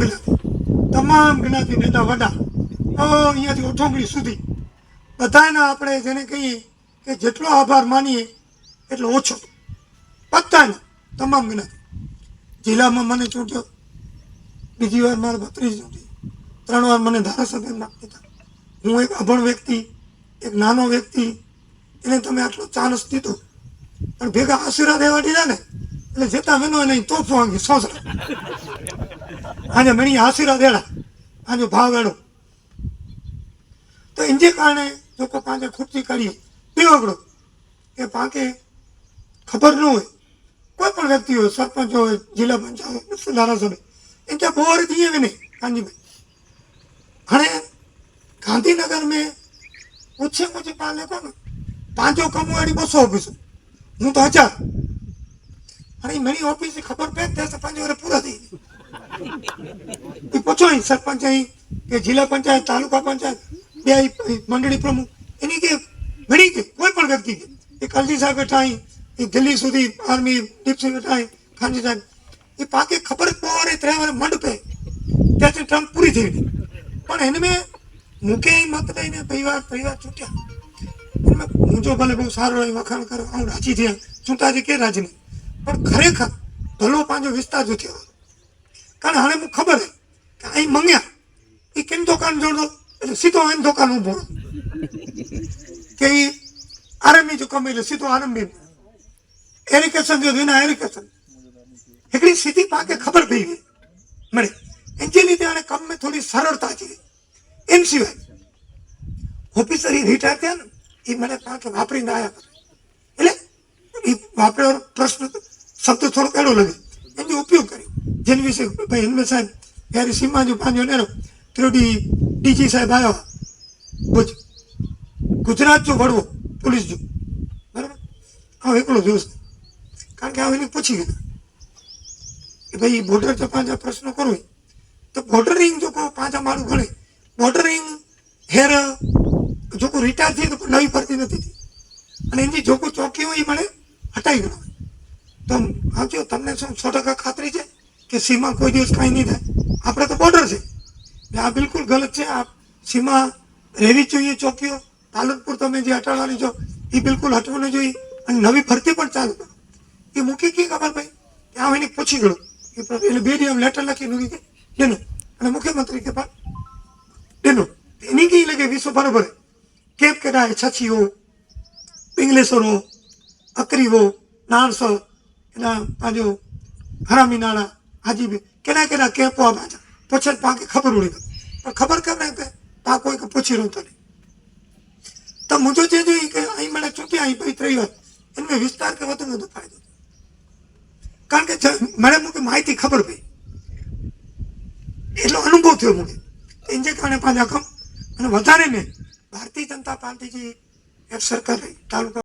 જ્ઞાતિ તમામ જ્ઞાતિ નેતા વડા અહીંયાથી ઓઠોંગળી સુધી. બધાના આપણે જેને કહીએ કે જેટલો આભાર માનીએ એટલો ઓછો. બધાના તમામ જ્ઞાતિ. જિલ્લામાં મને ચૂંટ્યો. બીજી વાર મારા ભત્રીજ ચૂંટી. ત્રણ વાર મને ધારાસભ્ય દીધા હું એક અભણ વ્યક્તિ, એક નાનો વ્યક્તિ. એને તમે આટલો ચાન્સ દીધો. પણ ભેગા આશીર્વાદ એવા દીધા ને, એટલે જેતા મેનો એને તોફો વાંગી સોસરા. અને મણી આશીર્વાદ એડા આનો ભાવ એડો તો એનજે કારણે લોકો પાંચે ખુરશી કરીએ પીવગડો એ પાંખે ખબર ન હોય. કોઈ પણ વ્યક્તિ હોય, સરપંચ હોય, જિલ્લા પંચાયત ધારાસભ્ય. એ ત્યાં બોર થઈએ કે નહીં, કાનજીભાઈ. અને ગાંધીનગર મેં ઓછે ઓછે પાલે કોણ? પાંચો કમવાડી બસો ઓફિસ. હું તો હજાર. અને મણી ઓફિસ ખબર પે ત્યાં પાંચ વર્ષ પૂરા થઈ ગઈ ઈ પૂછો અહીં સરપંચ અહીં કે જિલ્લા પંચાયત, તાલુકા પંચાયત, બે મંડળી પ્રમુખ, એની કે ઘણી કે, કોઈ પણ વ્યક્તિ કે. એ કલજી સાહેબ બેઠા એ દિલ્હી સુધી આર્મી, ડીપસી બેઠા અહીં, ખાનજી સાહેબ. એ પાકે ખબર પવારે ત્રણ વાર મંડ પે. ત્યાંથી ટ્રમ્પ પૂરી થઈ ગઈ. પણ એને મેં મૂકે મત દઈને પરિવાર પરિવાર છૂટ્યા હું જો ભલે બહુ સારો એ વખાણ કરો હું રાજી થયા. ચૂંટાજી કે રાજી પણ ખરેખર ભલો પાંજો વિસ્તાર જો થયો કારણ હાણે ખબર કે અહીં મંગ્યા. એ કેમ દુકાન જોડો? એટલે સીધો એમ દુકાન ઊભો કે એ આરંભી જો કમી લે સીધો આરંભી એરિકેશન જો વિના એરિકેશન. એકડી સીધી પાકે ખબર પડી ગઈ. મને જે લીધે આને કામમાં થોડી સરળતા છે. એમ સિવાય ઓફિસર એ રિટાયર થયા ને એ મને પાંચ વાપરીને આવ્યા એટલે એ વાપર્યો પ્રશ્ન શબ્દ થોડો એડો લાગે. એનો ઉપયોગ કર્યો. જેને વિશે ભાઈ હિન્મે સાહેબ, ત્યારે સીમા જો પાંજો નેરો. ત્રોડી ડીજી સાહેબ આવ્યો ભુજ ગુજરાત જો વડવો પોલીસ જો. બરાબર? હા એકલો જોશ. કારણ કે હવે પૂછી ગયા કે ભાઈ બોર્ડર જો પાંચ પ્રશ્નો કરું તો બોર્ડરિંગ જો કોઈ પાંચ મારું ગણે બોર્ડરિંગ હેર જો કોઈ રિટાયર થઈ તો નવી ભરતી નથી અને એની જો કોઈ ચોકી હોય એ મને હટાવી ગયો તો આવજો, તમને શું સો ટકા ખાતરી છે? કે સીમા કોઈ દિવસ કાંઈ નહીં થાય. આપણે તો બોર્ડર છે. આ બિલકુલ ગલત છે. આ સીમા રહેવી જોઈએ ચોકીઓ. તાલુકપુર તમે જે અટાડવાની છો, એ બિલકુલ હટવાનું જોઈએ. અને નવી ભરતી પણ ચાલુ કરો. એ મૂકી કે ખબર ભાઈ ત્યાં એને પૂછી ગયો એટલે બે દિવસ લેટર લખી મૂકી કે ડેનો, અને મુખ્યમંત્રી કે પણ, ડેનો, એની કઈ લગે? વિશ્વ બરોબર કેમ કે ના છછી હો પિંગલેશ્વર હો અકરી નાણસો એના પાંજો હરામી નાણા હાજી કેના કેના કે આ પછી પાકે ખબર ઉડી ગઈ. પણ ખબર કેમ નહીં પે કોઈ પૂછી રહ્યું. તો નહીં તો મુજો જે જોઈ કે અહીં મને ચૂંટ્યા અહીં પછી ત્રણ વાર એને વિસ્તાર કે વધુ વધુ ફાયદો કારણ કે જ- મને મૂકે માહિતી ખબર પડી. એટલો અનુભવ થયો મૂકે. એને કારણે પાછા કમ અને વધારે ને ભારતીય જનતા પાર્ટી જે એક સરકાર તાલુકા